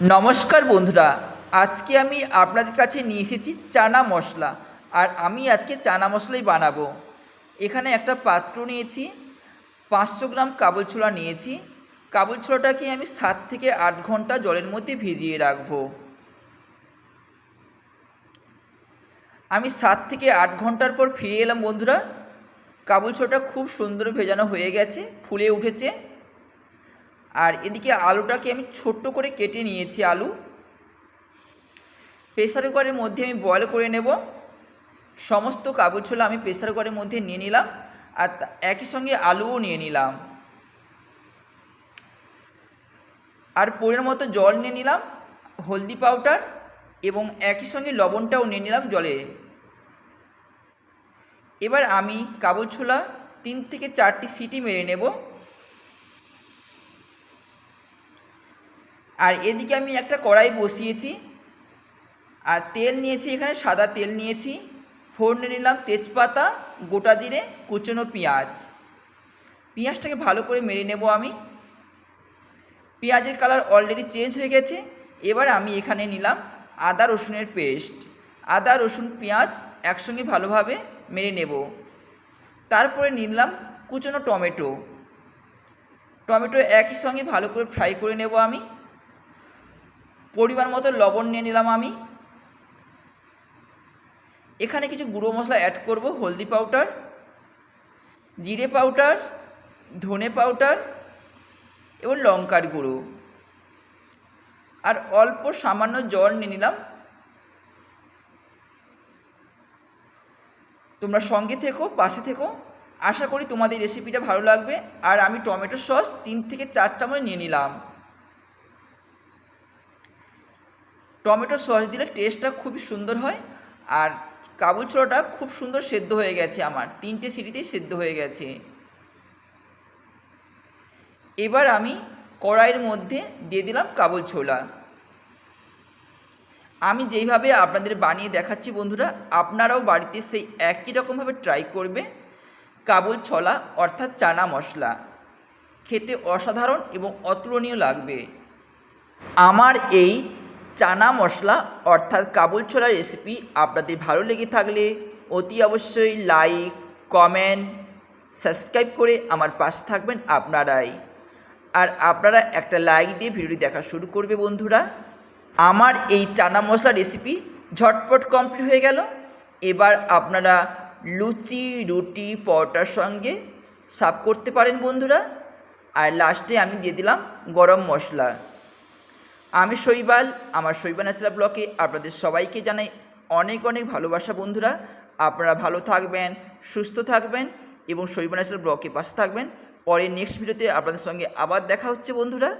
নমস্কার বন্ধুরা, আজকে আমি আপনাদের কাছে নিয়ে এসেছি চানা মশলা, আর আমি আজকে চানা মশলাই বানাবো। এখানে একটা পাত্র নিয়েছি, পাঁচশো গ্রাম কাবুল ছোলা নিয়েছি, কাবুল ছোলাটাকে আমি সাত থেকে আট ঘণ্টা জলের মধ্যে ভিজিয়ে রাখব। আমি সাত থেকে আট ঘণ্টার পর ফিরে এলাম বন্ধুরা, কাবুল ছোলাটা খুব সুন্দর ভেজানো হয়ে গেছে, ফুলে উঠেছে। আর এদিকে আলুটাকে আমি ছোট্ট করে কেটে নিয়েছি আলু। প্রেসার কুকারের মধ্যে আমি বয়েল করে নেব। সমস্ত কাবুল ছোলা আমি প্রেসার কুকারের মধ্যে নিয়ে নিলাম আর একই সঙ্গে আলুও নিয়ে নিলাম। আর পরিমাণ মতো জল নিয়ে নিলাম, হলদি পাউডার এবং একই সঙ্গে লবণটাও নিয়ে নিলাম জলে। এবার আমি কাবুল ছোলা তিন থেকে চারটি সিটি মেরে নেব। আর এদিকে আমি একটা কড়াই বসিয়েছি। আর তেল নিয়েছি, এখানে সাদা তেল নিয়েছি। ফোড়নে নিলাম তেজপাতা, গোটা জিরে, কুচনো পেঁয়াজ। পেঁয়াজটাকে ভালো করে মেরে নেব আমি। পেঁয়াজের কালার অলরেডি চেঞ্জ হয়ে গেছে। এবার আমি এখানে নিলাম আদা রসুনের পেস্ট। আদা, রসুন, পেঁয়াজ একসঙ্গে ভালোভাবে মেরে নেব। তারপরে নিলাম কুচনো টমেটো। টমেটো একই সঙ্গে ভালো করে ফ্রাই করে নেব আমি। পরিমাণ মতো লবণ নিয়ে নিলাম আমি। এখানে কিছু গুঁড়ো মশলা অ্যাড করব, হলদি পাউডার জিরে পাউডার ধনে পাউডার এবং লঙ্কার গুঁড়ো। আর অল্প সামান্য জল নিয়ে নিলাম। তোমরা সঙ্গে থেকো, পাশে থেকো। আশা করি তোমাদের রেসিপিটা ভালো লাগবে। আর আমি টমেটো সস তিন থেকে চার চামচ নিয়ে নিলাম। টমেটো সস দিলে টেস্টটা খুবই সুন্দর হয় আর কাবুল ছোলাটা খুব সুন্দর সেদ্ধ হয়ে গেছে আমার। তিনটে সিটিতেই সেদ্ধ হয়ে গেছে। এবার আমি কড়াইয়ের মধ্যে দিয়ে দিলাম কাবুল ছোলা। আমি যেইভাবে আপনাদের বানিয়ে দেখাচ্ছি বন্ধুরা, আপনারাও বাড়িতে সেই একই রকমভাবে ট্রাই করবে। কাবুল ছোলা অর্থাৎ চানা মশলা। খেতে অসাধারণ এবং অতুলনীয় লাগবে। আমার এই চানা মশলা অর্থাৎ কাবুল ছোলা রেসিপি আপনাদের ভালো লেগে থাকলে অতি অবশ্যই লাইক কমেন্ট সাবস্ক্রাইব করে আমার পাশে থাকবেন আপনারাই। আর আপনারা একটা লাইক দিয়ে ভিডিওটি দেখা শুরু করবে বন্ধুরা। আমার এই চানা মশলা রেসিপি ঝটপট কমপ্লিট হয়ে গেল। এবার আপনারা লুচি, রুটি, পরোটার সঙ্গে সার্ভ করতে পারেন বন্ধুরা। আর লাস্টে আমি দিয়ে দিলাম গরম মশলা। আমি শৈবাল, আমার শৈবাল ন্যাচারাল ব্লকে আপনাদের সবাইকে জানাই অনেক অনেক ভালোবাসা বন্ধুরা। আপনারা ভালো থাকবেন, সুস্থ থাকবেন এবং শৈবাল ন্যাচারাল ব্লকে পাশে থাকবেন। পরে নেক্সট ভিডিওতে আপনাদের সঙ্গে আবার দেখা হচ্ছে বন্ধুরা।